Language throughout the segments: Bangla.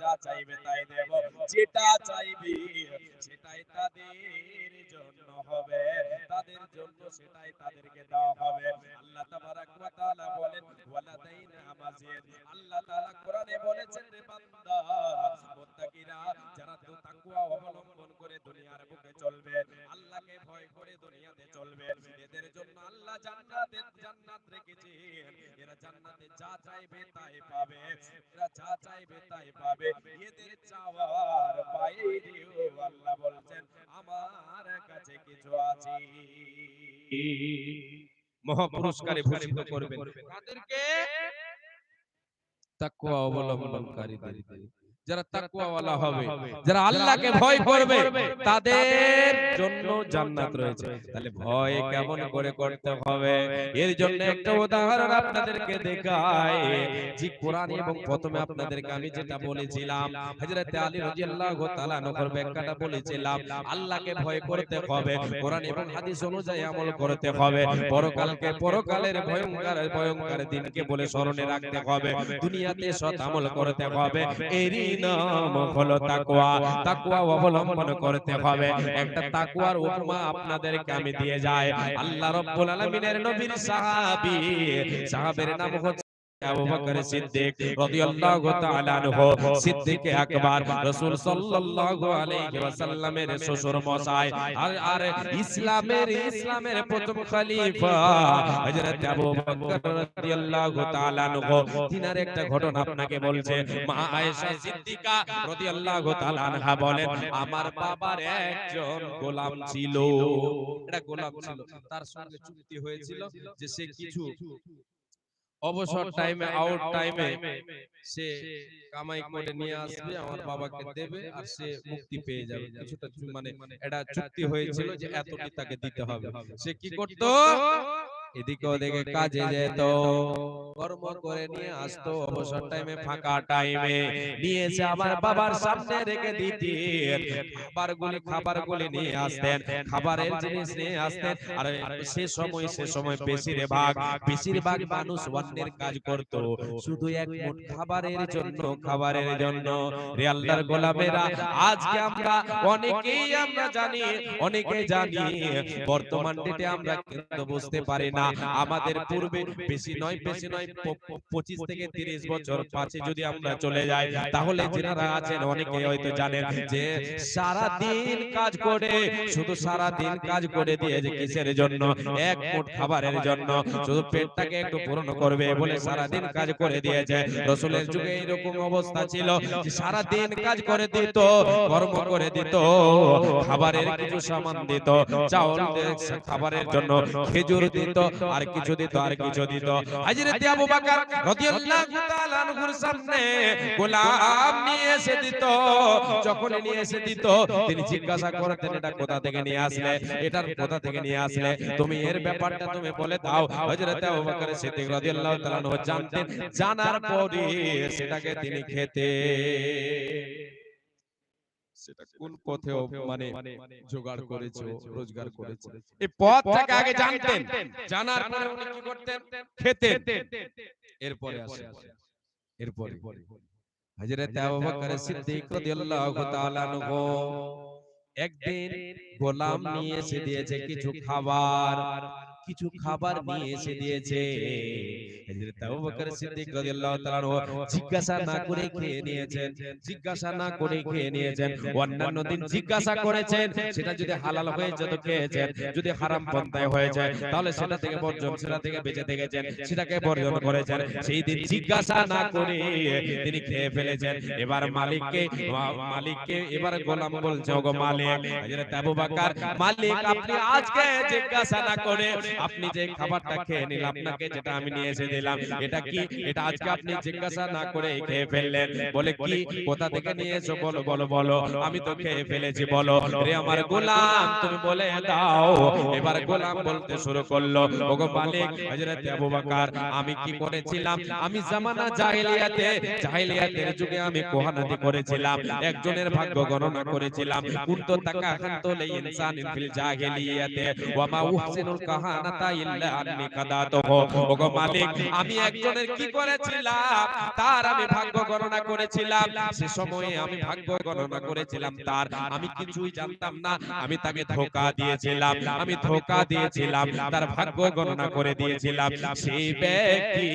যা চাইবে তাই দেব। যেটা চাইবে সেটাই তাদের হবে। তাদের জন্য সেটাই তাদেরকে দেওয়া হবে আল্লাহ তাবারাক ওয়া তাআলা বলেন ওয়ালাদাইনা মাজিদ আল্লাহ তাআলা কোরআনে বলেছেন রে বান্দা মুত্তাকিরা যারা তো তাকওয়া অবলম্বন করে দুনিয়ার বুকে চলবে আল্লাহকে ভয় করে দুনিয়াতে চলবে এদের জন্য আল্লাহ জান্নাতে জান্নাত রেখেছেন এরা জান্নাতে যা চাইবে তাই পাবে এরা যা চাইবে তাই পাবে এদের চাওয়ার বাইরেও আল্লাহ বলছেন আমার কাছে কিছু আছে মহা পুরস্কারে ভূষিত করবেন। তাদেরকে তাকওয়া অবলম্বনকারীদের। যারা তাকওয়াওয়ালা হবে যারা আল্লাহকে ভয় করবে তাদের জন্য জান্নাত রয়েছে। তাহলে ভয় কেমন করে করতে হবে? এর জন্য একটা উদাহরণ আপনাদেরকে দেখাই। যে কোরআন এবং প্রথমে আপনাদেরকে আমি যেটা বলেছিলাম হযরত আলী রাদিয়াল্লাহু তাআলা নকর ব্যাখ্যাটা বলেছিলাম আল্লাহকে ভয় করতে হবে কোরআন এবং হাদিস অনুযায়ী আমল করতে হবে। পরকালকে পরকালের ভয়ঙ্কর ভয়ঙ্কর দিনকে বলে স্মরণে রাখতে হবে। দুনিয়াতে সৎ আমল করতে হবে। এরই নাম হলো অবলম্বন করতে হবে। একটা উপমা আপনাদেরকে আমি দিয়ে যাই। আল্লাহ রাব্বুল আলামিনের নবীর সাহাবী, সাহাবের নাম হচ্ছে আবু বকর সিদ্দিক রাদিয়াল্লাহু তাআলা আনহু সিদ্দিক আকবর রাসূল সাল্লাল্লাহু আলাইহি ওয়াসাল্লামের শ্বশুর মশাই আর আর ইসলামের ইসলামের প্রথম খলিফা হযরত আবু বকর রাদিয়াল্লাহু তাআলা আনহু তিনার একটা ঘটনা আপনাকে বলছে মা আয়েশা সিদ্দিকা রাদিয়াল্লাহু তাআলা আনহা বলেন আমার বাবার একজন গোলাম ছিল এটা গোলাম ছিল তার সঙ্গে চুক্তি হয়েছিল যে সে কিছু অবসর টাইমে আউট টাইমে সে কামাই করে নিয়ে আসবে আমার বাবাকে দেবে আর সে মুক্তি পেয়ে যাবে। কিছুটা মানে এটা চুক্তি হয়েছিল যে এতটি তাকে দিতে হবে। সে কি করত? এদিকে ওদিকে কাজে যেত। কর্ম করে নিয়ে আসতো অবসর টাইমে ফাঁকা টাইমে নিয়ে এসে আমার বাবার সামনে রেখে দিতেন। খাবারগুলি খাবারগুলি নিয়ে আসতেন। খাবারের জিনিস নিয়ে আসতেন। আর সে সময় সে সময় বেশিরভাগ বেশিরভাগ মানুষ অন্যের কাজ করত। শুধু এক মুঠ খাবারের জন্য খাবারের জন্য। রে আল্লাহর গোলামেরা আজকে আমরা অনেকেই আমরা জানি অনেকে জানি বর্তমান ডেটে আমরা কিন্তু বুঝতে পারি না আমাদের পূর্বে বেশি নয় বেশি নয় পঁচিশ থেকে তিরিশ বছর পাঁচে যদি আমরা চলে যাই তাহলে যারা আছেন অনেকে হয়তো জানেন যে সারা দিন কাজ করে শুধু সারা দিন কাজ করে দিয়ে যে কিসের জন্য? এক মুঠ খাবারের জন্য। শুধু পেটটাকে একটু পূরণ করবে বলে সারা দিন কাজ করে দিয়েছে। রসুলের যুগে এরকম অবস্থা ছিল সারা দিন কাজ করে দিত কর্ম করে দিত খাবারের কিছু সামান দিত চাউল খাবারের জন্য খেজুর দিত। আর কিছু দিত আর কিছু দিত হযরত আবু বকর রাদিয়াল্লাহু তাআলা আনহুর সামনে গোলাম নিয়ে এসে দিত। যখন নিয়ে এসে দিত তিনি জিজ্ঞাসা করতেন এটা কোথা থেকে নিয়ে আসলে? এটার কোথা থেকে নিয়ে আসলে? তুমি এর ব্যাপারটা তুমি বলে দাও। হযরত আবু বকর সিদ্দিক রাদিয়াল্লাহু তাআলা জানতেন জানার পরে সেটাকে তিনি খেতে কোন পথে ও মানে জোগাড় করেছ রোজগার করেছে। এই পথটাকে আগে জানতেন জানার পরে উনি কি করতেন? খেতেন। এরপরে আসেন। এরপরে হযরত আবু বকর সিদ্দিক রাদিয়াল্লাহু তাআলা আনহু একদিন গোলাম নিয়ে এসে দিয়েছে কিছু খাবার। কিছু খাবার নিয়ে এসে দিয়েছে। হযরত আবু বকর সিদ্দিক রাদিয়াল্লাহু তাআলা জিজ্ঞাসা না করে খেয়ে নিয়েছেন জিজ্ঞাসা না করে খেয়ে নিয়েছেন অন্যান্য দিন জিজ্ঞাসা করেছেন সেটা যদি হালাল হয়ে যেত খেয়েছেন যদি হারাম পন্থায় হয়ে যায় তাহলে সেটা থেকে বর্জন সেটা থেকে বেঁচে থেকেছেন সেটাকে বর্জন করেছেন সেই দিন জিজ্ঞাসা না করে তিনি খেয়ে ফেলেছেন এবার মালিককে মালিককে এবার গোলাম বলছে ওগো মালিক হযরত আবু বকর মালিক আপনি আজকে জিজ্ঞাসা না করে আপনি যে খাবারটা খেয়ে নিলেন আপনাকে যেটা আমি নিয়ে এসে দিলাম। এটা কি? এটা আজকে আপনি জিজ্ঞাসা না করে খেয়ে ফেললেন। বলে কি? কোথা থেকে নিয়ে এসো? বলো বলো বলো। আমি তো খেয়ে ফেলেছি বলো। রে আমার গোলাম তুমি বলে দাও। এবার গোলাম বলতে শুরু করল। ওগো মালিক হযরত আবু বকর আমি কি করেছিলাম? আমি জামানা জাহেলিয়াতে জাহেলিয়াতের যুগে আমি কোহানাতি করেছিলাম। একজনের ভাগ্য গণনা করেছিলাম। কুনতু তাকাহান্তু লি ইনসানিন ফিল জাহেলিয়াতে। ওয়া মা উহসিনুল কাহানা আনাতা ইল্লা আন্নি কাদাতুহু ওগো মালিক আমি একজনের কি করেছিলাম? তার আমি ভাগ্য গণনা করেছিলাম। সে সময়ে আমি ভাগ্য গণনা করেছিলাম। তার আমি কিছুই জানতাম না। আমি তাকে ধোকা দিয়েছিলাম। আমি ধোকা দিয়েছিলাম। তার ভাগ্য গণনা করে দিয়েছিলাম। সেই ব্যক্তি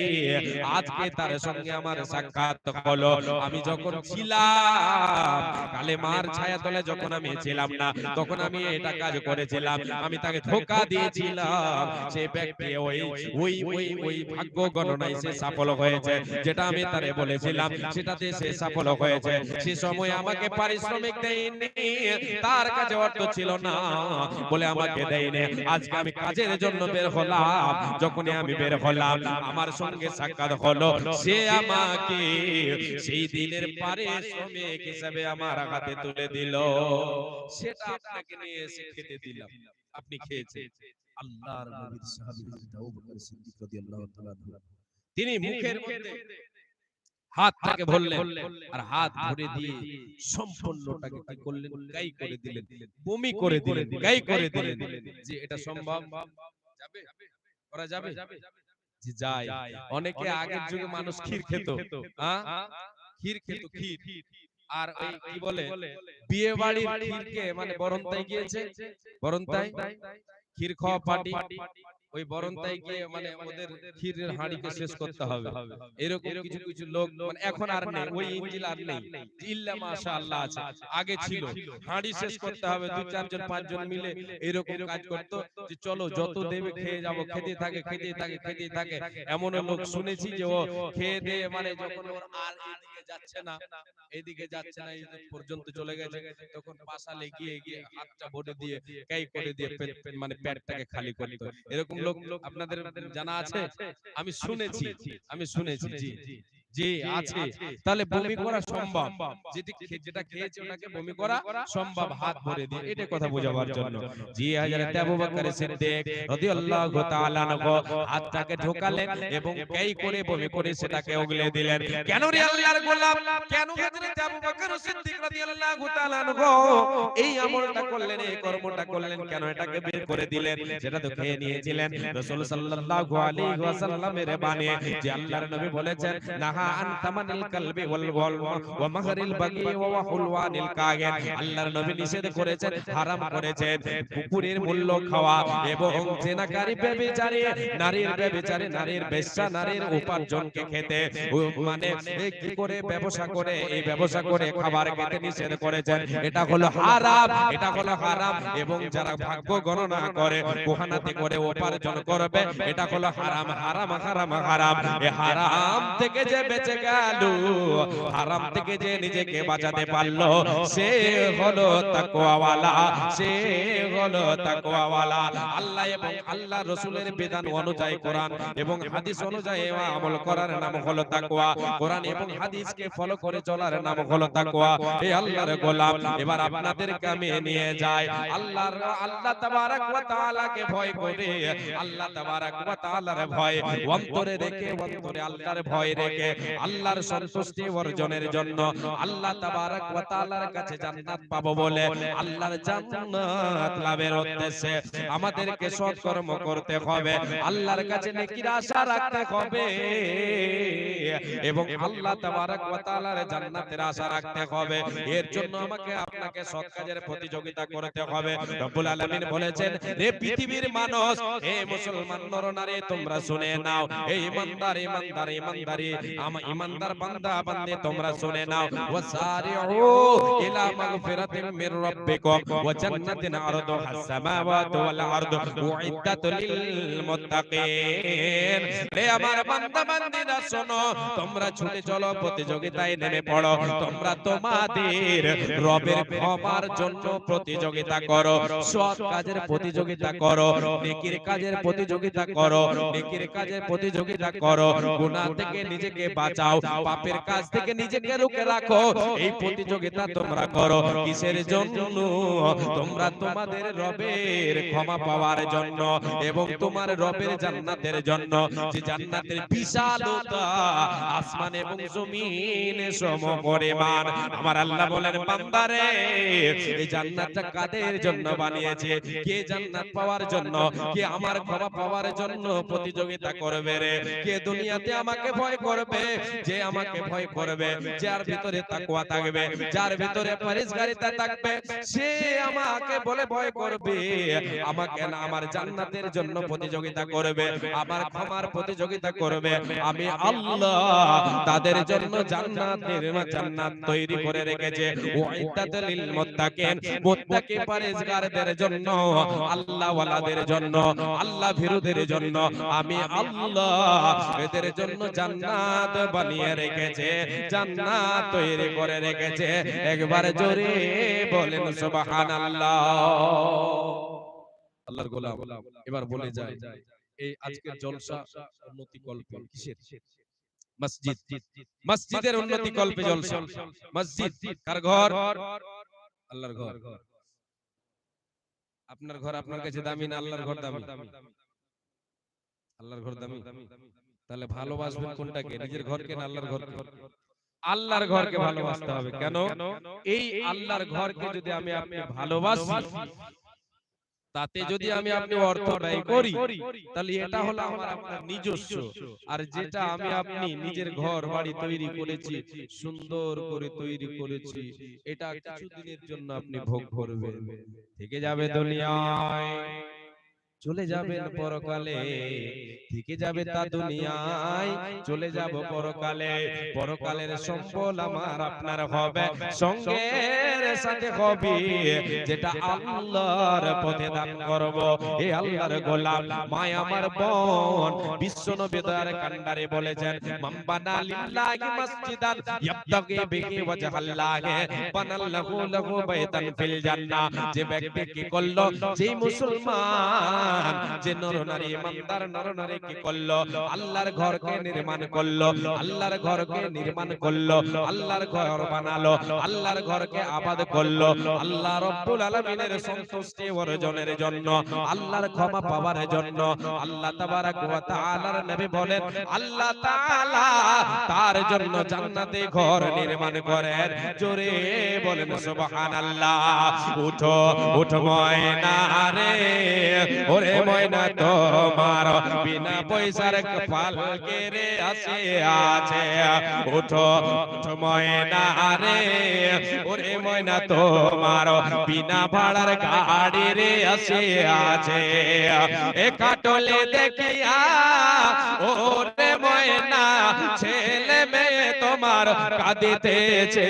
আজকে তার সঙ্গে আমার সাক্ষাৎ হলো। আমি যখন ছিলাম কালেমার ছায়া তলে যখন আমি ছিলাম না তখন আমি এটা কাজ করেছিলাম। আমি তাকে ধোকা দিয়েছিলাম। সেই ব্যক্তি ওই ওই ওই ওই ভাগ্য গণনায় সে সফল হয়েছে যেটা আমি তারে বলেছিলাম সেটাতে সে সফল হয়েছে। সে সময় আমাকে পারিশ্রমিক দেয়নি তার কাছে অর্থ ছিল না বলে আমাকে দেয়নি। আজকে আমি কাজের জন্য বের হলাম যখনই আমি বের হলাম আমার সঙ্গে সাক্ষাৎ হলো সে আমাকে সেই দিনের পারিশ্রমিক হিসাবে আমার হাতে তুলে দিল। সেটা আপনাকে নিয়ে এসে খেতে দিলাম। আপনি খেয়েছেন। আল্লাহর নবীর সাহাবী হযরত আবু বকর সিদ্দিক রাদিয়াল্লাহু তাআলা তিনি মুখের মধ্যে হাতটাকে ধরলেন আর হাত ধরে দিয়ে সম্পূর্ণটাকে কি করলেন? গাই করে দিলেন। বমি করে দিলেন গাই করে দিলেন যে এটা সম্ভব? যাবে? করা যাবে? জি যায়। অনেকে আগের যুগে মানুষ ক্ষীর খেত। ক্ষীর খেত। ক্ষীর আর ওই কি বলে? বিয়ে বাড়ির ক্ষীরকে মানে বরন্তায় গিয়েছে? বরন্তায় ক্ষীর খাওয়া পার্টি ওই বরন্তায় গিয়ে মানে ওদের ক্ষীরের হাঁড়িকে শেষ করতে হবে। এরকম কিছু কিছু লোক মানে এখন আর নেই ওই ইঞ্জিল আর নেই। ইল্লা মাশাআল্লাহ আছে। আগে ছিল। হাঁড়ি শেষ করতে হবে দুই চারজন পাঁচজন মিলে এরকম কাজ করতো যে চলো যত দেবে খেয়ে যাব খেতে থাকে খেতে থাকে খেতে থাকে। এমন লোক শুনেছি যে ও খেয়ে দিয়ে মানে যখন ওর আর যাচ্ছে না এদিকে যাচ্ছে না এই পর্যন্ত চলে গেছে। তখন পাশালে গিয়ে গিয়ে হাতটা ভরে দিয়ে কাই করে দিয়ে মানে পেটটাকে খালি করতো এরকম লোক আপনাদের জানা আছে? আমি শুনেছি আমি শুনেছি জি। জি। আছে তাহলে বমি করা সম্ভব। যেটি যেটা খেয়েছে ওনাকে বমি করা সম্ভব। হাত ভরে দিয়ে এটা কথা বোঝাবার জন্য। জি হযরত আবু বকর সিদ্দিক রাদিয়াল্লাহু তাআলা আনহু হাতটাকে ঢোকালেন এবং কেই করে বমি করে সেটাকে উগলে দিলেন? কেন রে আল্লাহর গোলাম? কেন হযরত আবু বকর সিদ্দিক রাদিয়াল্লাহু তাআলা আনহু এই আমলটা করলেন এই কর্মটা করলেন কেন এটাকে বের করে দিলেন সেটা তো খেয়ে নিয়েছিলেন রাসূল সাল্লাল্লাহু আলাইহি ওয়াসাল্লামের বাণী যে আল্লাহর নবী বলেছেন নাহা আন তামানিল কালবি ওয়াল ওয়াল ওয়া মাহরিল বাগি ওয়া হুলওয়ানিল কাগেন আল্লাহর নবী নিষেধ করেছেন হারাম করেছেন কুকুরের মূল্য খাওয়া এবং জেনাকারী ব্যভিচারী নারীর ব্যভিচারী নারীর বেশ্যা নারীর উপার্জনকে খেতে মানে এই কি করে ব্যবসা করে এই ব্যবসা করে খাবার খেতে নিষেধ করেছেন। এটা হলো হারাম এটা হলো হারাম এবং যারা ভাগ্য গণনা করে কোহানাতে করে উপার্জন করবে এটা হলো হারাম হারাম। হারাম হারাম এ হারাম থেকে যে বেঁচে গেল। হারাম থেকে যে নিজেকে বাঁচাতে পারল সে হলো তাকওয়াওয়ালা। সে হলো তাকওয়াওয়ালা। আল্লাহ এবং আল্লাহ রসুলের বিধান অনুযায়ী কোরআন এবং হাদিস অনুযায়ী আমল করার নাম হলো তাকওয়া। কোরআন এবং হাদিসকে ফলো করে চলার নাম হলো তাকওয়া। এই আল্লাহর গোলাম। এবার আপনাদেরকে আমি নিয়ে যাই আল্লাহর আল্লাহ তাবারাক ওয়া তাআলাকে ভয় করে। আল্লাহ তাবারাক ওয়া তাআলার ভয়। অন্তরে রেখে অন্তরে আল্লাহর ভয় রেখে আল্লাহর সন্তুষ্টি অর্জনের জন্য আল্লাহ তাবারাক ওয়া তাআলার কাছে জান্নাত পাবো বলে আল্লাহর জান্নাত লাভের উদ্দেশ্যে আমাদেরকে সৎকর্ম করতে হবে, আল্লাহর কাছে নেকির আশা রাখতে হবে এবং আল্লাহ তাবারাক ওয়া তাআলার জান্নাতের আশা রাখতে হবে। এর জন্য আমাকে আপনাকে সৎ কাজের প্রতিযোগিতা করতে হবে। রব্বুল আলামিন বলেছেন রে পৃথিবীর মানুষ, হে মুসলমান নরনারী, তোমরা শুনে নাও, এই ইমানদার ইমানদার, ইমানদারি ইমানদার বান্দা বান্দে, তোমরা শুনে নাও। ওয়াসারিউ ইলা মাগফিরাতিন মির রাব্বিকুম ওয়া জান্নাতিন ওয়াল আরদু লিল মুত্তাকিন। রে আমার বান্দা বান্দীরা, শোনো, তোমরা ছুটে চলো, প্রতিযোগিতায় নেমে পড়ো। তোমরা তোমাদের রবের ক্ষমার জন্য প্রতিযোগিতা করো, সৎ কাজের প্রতিযোগিতা করো, নেকির কাজের প্রতিযোগিতা করো, নেকির কাজের প্রতিযোগিতা করো, গুনাহ থেকে নিজেকে বাঁচাও, পাপের কাজ থেকে নিজেকে রুখে রাখো। এই প্রতিযোগিতা তোমরা করো। কিসের জন্য? তোমরা তোমাদের রবের ক্ষমা পাওয়ার জন্য এবং তোমার রবের জান্নাতের জন্য। যে জান্নাতের বিশালতা আসমান এবং জমিন সম পরিমাণ। আমার আল্লাহ বলেন, বান্দারে, এই জান্নাতটা কাদের জন্য বানিয়েছে? কে জান্নাত পাওয়ার জন্য? কে আমার ক্ষমা পাওয়ার জন্য প্রতিযোগিতা করবে রে? কে দুনিয়াতে আমাকে ভয় করবে? যে আমাকে ভয় করবে, যার ভিতরে তাকওয়া থাকবে, যার ভিতরে পরিষ্কারিতা থাকবে, সে আমাকে বলে ভয় করবে। আমাকে না, আমার জান্নাতের জন্য প্রতিযোগিতা করবে, আমার ক্ষমার প্রতিযোগিতা করবে। আমি আল্লাহ তাদের জন্য জান্নাতের জান্নাত তৈরি করে রেখেছে। ওয়াইদাতুল লিল মুত্তাকিন মুত্তাকি পরহেজগারদের জন্য আল্লাহ ওয়ালাদের জন্য, আল্লাহ ভীরুদের জন্য। আমি আল্লাহ এদের জন্য জান্নাত বানিয়ে রেখেছে, জান্নাত তৈরি করে রেখেছে। একবার জোরে বলেন সুবহানাল্লাহ। আল্লাহর গোলাম, এবার বলে যায় এই আজকের জলসা উন্নতি কল্পে কিসের? মসজিদ, মসজিদের উন্নতি কল্পে জলসা। মসজিদ, কার ঘর? আল্লাহর ঘর। আপনার ঘর আপনার কাছে দামি না আল্লাহর ঘর দামি? আল্লাহর ঘর দামি? তাহলে ভালোবাসবেন কোনটাকে? নিজের ঘরকে না আল্লাহর ঘরকে? আল্লাহর ঘরকে? ভালোবাসতে হবে কেন? এই আল্লাহর ঘরকে যদি আমি আপনি ভালোবাসি তাতে যদি আমি আপনি অর্থ ব্যয় করি তাহলে এটা হলো আমার আপনার নিজস্ব। আর যেটা আমি আপনি নিজের ঘর বাড়ি তৈরি করেছি সুন্দর করে তৈরি করেছি এটা কিছুদিনের জন্য আপনি ভোগ করবেন। থেকে যাবে দুনিয়ায়। চলে যাবেন পরকালে থেকে যাবে তা দুনিয়ায় চলে যাব পরকালে। পরকালের সম্বল আমার আপনার হবে সঙ্গের সাথে হবে যেটা আল্লাহর পথে দান করব। এ আল্লাহর গোলাম মায় আমার বোন বিশ্ব নবী দয়ার কান্ডারে বলেছেন মাম্বানা লিল্লাহি মসজিদান ইয়াবতাগি বিহি ওয়াজহাল্লাহি বানাল্লাহু লাহু বাইতান ফিল জান্নাহ যে ব্যক্তি কি করল? যেই মুসলমান যে নরনারী ইমানদার নরনারী কি করল আল্লাহর ঘরকে নির্মাণ করল আল্লাহর ঘরকে নির্মাণ করল আল্লাহর ঘর বানালো আল্লাহর ঘরকে আবাদ করল আল্লাহ রব্বুল আলামিনের সন্তুষ্টি অর্জনের জন্য আল্লাহর ক্ষমা পাওয়ার জন্য আল্লাহ তাবারাক ওয়া তাআলার নবী বলেন আল্লাহ তাআলা তার জন্য জান্নাতে ঘর নির্মাণ করেন। জোরে বলেন সুবহানাল্লাহ উঠো উঠো ময়না রে ওরে ময়না তোমার বিনা পয়সার কপাল রে আসে আছে। উঠো উঠো ময়না রে। ওরে ময়না তোমার বিনা ভাড়ার গাড়ি রে আসে আছে। এ কাটলে দেখিয়া ওরে ময়না ছেলে মেয়ে তোমার কাঁদিতেছে।